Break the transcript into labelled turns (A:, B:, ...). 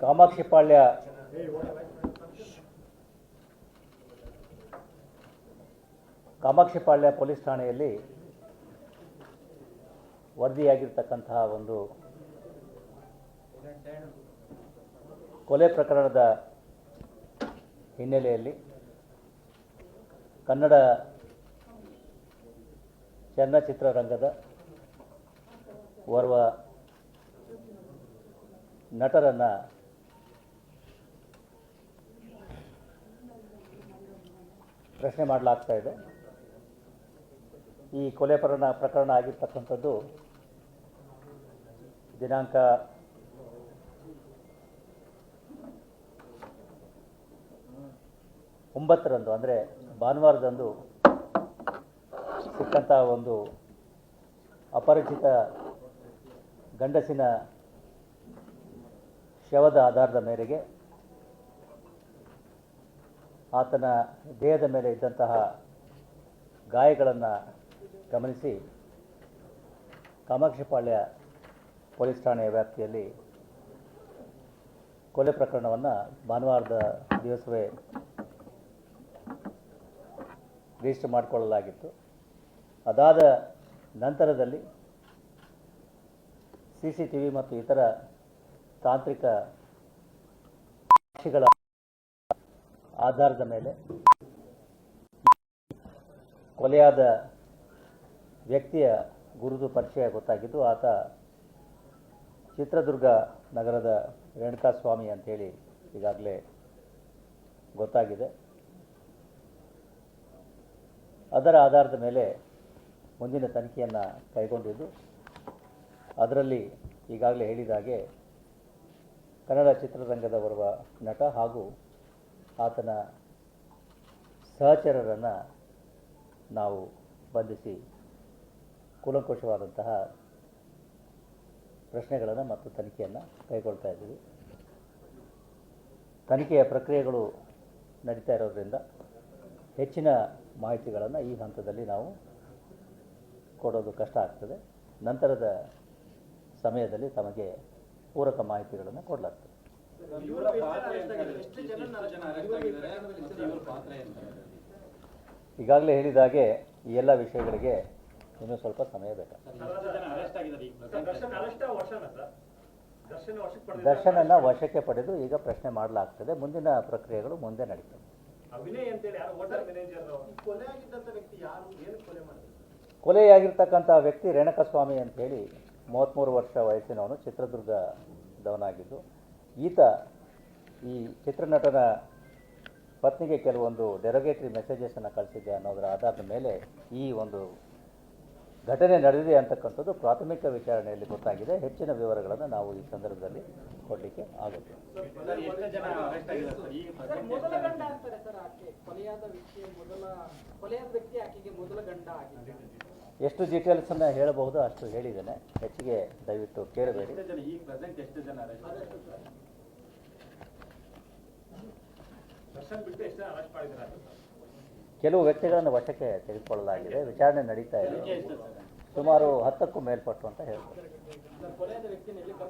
A: Kamakshipalya. Kamakshipalya police ಠಾಣೆಯಲ್ಲಿ ವರದಿಯಾಗಿರ್ತಕ್ಕಂತಹ ಒಂದು ಕೊಲೆ ಪ್ರಕರಣದ ಹಿನ್ನೆಲೆಯಲ್ಲಿ ಕನ್ನಡ ಚಲನಚಿತ್ರರಂಗದ ಓರ್ವ ನಟರನ್ನು ಪ್ರಶ್ನೆ ಮಾಡಲಾಗ್ತಾ ಇದೆ. ಈ ಕೊಲೆ ಪ್ರಕರಣ ಪ್ರಕರಣ ಆಗಿರ್ತಕ್ಕಂಥದ್ದು ದಿನಾಂಕ ಒಂಬತ್ತರಂದು, ಅಂದರೆ ಭಾನುವಾರದಂದು ಸಿಕ್ಕಂಥ ಒಂದು ಅಪರಿಚಿತ ಗಂಡಸಿನ ಶವದ ಆಧಾರದ ಮೇರೆಗೆ ಆತನ ದೇಹದ ಮೇಲೆ ಇದ್ದಂತಹ ಗಾಯಗಳನ್ನು ಗಮನಿಸಿ. ಕಾಮಾಕ್ಷಿಪಾಳ್ಯ ಪೊಲೀಸ್ ಠಾಣೆಯ ವ್ಯಾಪ್ತಿಯಲ್ಲಿ ಕೊಲೆ ಪ್ರಕರಣವನ್ನು ಭಾನುವಾರದ ದಿವಸವೇ ರಿಜಿಸ್ಟರ್ ಮಾಡಿಕೊಳ್ಳಲಾಗಿತ್ತು. ಅದಾದ ನಂತರದಲ್ಲಿ ಸಿ ಸಿ ಟಿ ವಿ ಮತ್ತು ಇತರ ತಾಂತ್ರಿಕ ಸಾಕ್ಷಿಗಳ ಆಧಾರದ ಮೇಲೆ ಕೊಲೆಯಾದ ವ್ಯಕ್ತಿಯ ಗುರುತು ಪರಿಚಯ ಗೊತ್ತಾಗಿದ್ದು ಆತ ಚಿತ್ರದುರ್ಗ ನಗರದ ರೇಣುಕಾಸ್ವಾಮಿ ಅಂಥೇಳಿ ಈಗಾಗಲೇ ಗೊತ್ತಾಗಿದೆ. ಅದರ ಆಧಾರದ ಮೇಲೆ ಮುಂದಿನ ತನಿಖೆಯನ್ನು ಕೈಗೊಂಡಿದ್ದು. ಅದರಲ್ಲಿ ಈಗಾಗಲೇ ಹೇಳಿದ ಹಾಗೆ ಕನ್ನಡ ಚಿತ್ರರಂಗದ ಬರುವ ನಟ ಹಾಗೂ ಆತನ ಸಹಚರರನ್ನು ನಾವು ಬಂಧಿಸಿ ಕೂಲಂಕುಷವಾದಂತಹ ಪ್ರಶ್ನೆಗಳನ್ನು ಮತ್ತು ತನಿಖೆಯನ್ನು ಕೈಗೊಳ್ತಾ ಇದ್ದೀವಿ. ತನಿಖೆಯ ಪ್ರಕ್ರಿಯೆಗಳು ನಡೀತಾ ಇರೋದ್ರಿಂದ ಹೆಚ್ಚಿನ ಮಾಹಿತಿಗಳನ್ನು ಈ ಹಂತದಲ್ಲಿ ನಾವು ಕೊಡೋದು ಕಷ್ಟ ಆಗ್ತದೆ. ನಂತರದ ಸಮಯದಲ್ಲಿ ತಮಗೆ ಪೂರಕ ಮಾಹಿತಿಗಳನ್ನು ಕೊಡಲಾಗ್ತದೆ. ಈಗಾಗಲೇ ಹೇಳಿದ ಹಾಗೆ ಈ ಎಲ್ಲ ವಿಷಯಗಳಿಗೆ ಇನ್ನೂ ಸ್ವಲ್ಪ ಸಮಯ ಬೇಕಾಗ್ತದೆ
B: ದರ್ಶನನ್ನ ಜನ ಅರೆಸ್ಟ್ ಆಗಿದ್ದಾರೆ ಈಗ.
C: ದರ್ಶನ್ ಅರೆಸ್ಟ್ ವರ್ಷನ ಸರ್? ದರ್ಶನ್ ವಶಕ್ಕೆ ಪಡೆದ
A: ಈಗ ಪ್ರಶ್ನೆ ಮಾಡಲಾಗ್ತದೆ. ಮುಂದಿನ ಪ್ರಕ್ರಿಯೆಗಳು ಮುಂದೆ ನಡೀತವೆ. ಕೊಲೆಯಾಗಿರ್ತಕ್ಕಂಥ ವ್ಯಕ್ತಿ ರೇಣಕಸ್ವಾಮಿ ಅಂತ ಹೇಳಿ ಮೂವತ್ತ್ಮೂರು ವರ್ಷ ವಯಸ್ಸಿನವನು ಚಿತ್ರದುರ್ಗದವನಾಗಿದ್ದು ಈತ ಈ ಚಿತ್ರನಟನ ಪತ್ನಿಗೆ ಕೆಲವೊಂದು ಡೆರೋಗೇಟ್ರಿ ಮೆಸೇಜಸನ್ನು ಕಳಿಸಿದ್ದೆ ಅನ್ನೋದರ ಆಧಾರದ ಮೇಲೆ ಈ ಒಂದು ಘಟನೆ ನಡೆದಿದೆ ಅಂತಕ್ಕಂಥದ್ದು ಪ್ರಾಥಮಿಕ ವಿಚಾರಣೆಯಲ್ಲಿ ಗೊತ್ತಾಗಿದೆ. ಹೆಚ್ಚಿನ ವಿವರಗಳನ್ನು ನಾವು ಈ ಸಂದರ್ಭದಲ್ಲಿ ಕೊಡಲಿಕ್ಕೆ ಆಗುತ್ತೆ.
B: ಎಷ್ಟು ಜನ ಅರೆಸ್ಟ್ ಆಗಿದ್ದಾರೆ ಸರ್ ಈಗ
D: ಸರ್,
B: present
D: ಮೊದಲ ಗಂಡ
B: ಜನ?
D: ಆಗ್ತಾರೆ ಸರ್ ಆಕೆ. ಕೊಲೆಯಾದ ವ್ಯಕ್ತಿಯ ಮೊದಲ ಕೊಲೆಯಾದ ವ್ಯಕ್ತಿ ಆಕೆಗೆ ಮೊದಲ ಗಂಡ ಆಗಿದೆ
A: ಎಷ್ಟು ಡೀಟೇಲ್ಸನ್ನು ಹೇಳಬಹುದು ಅಷ್ಟು ಹೇಳಿದ್ದೇನೆ. ಹೆಚ್ಚಿಗೆ ದಯವಿಟ್ಟು ಕೇಳಬೇಡಿ. ಕೆಲವು ವ್ಯಕ್ತಿಗಳನ್ನು ವಶಕ್ಕೆ ತೆಗೆದುಕೊಳ್ಳಲಾಗಿದೆ. ವಿಚಾರಣೆ ನಡೀತಾ ಇದೆ. ಸುಮಾರು ಹತ್ತಕ್ಕೂ ಮೇಲ್ಪಟ್ಟು ಅಂತ ಹೇಳ್ತಾರೆ.